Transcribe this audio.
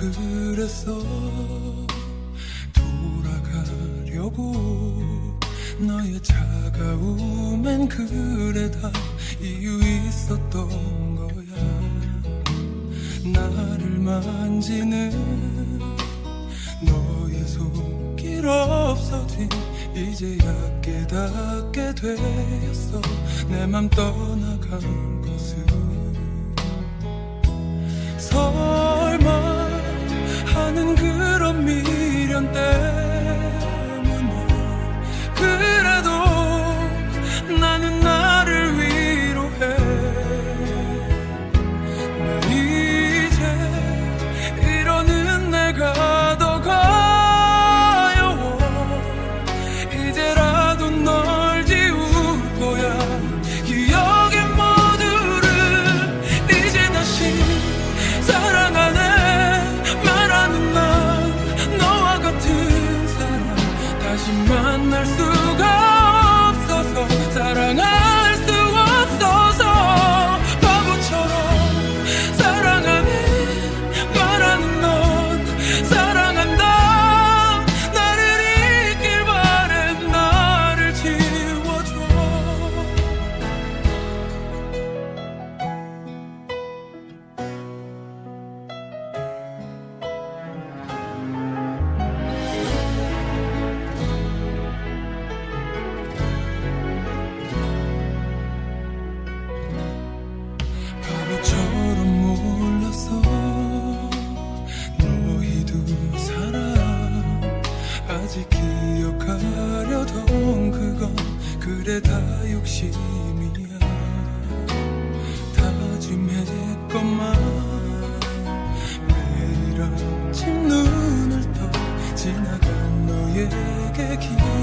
그랬어 돌아가려고 너의 차가움엔 그래 다 이유 있었던 거야. 나를 만지는 너의 손길 없어진 이제야 깨닫게 되었어. 내 맘 떠나간 것을 만날 수가 다 욕심이야. 다짐했건만 매일 아침 눈을 떠 지나간 너에게 기도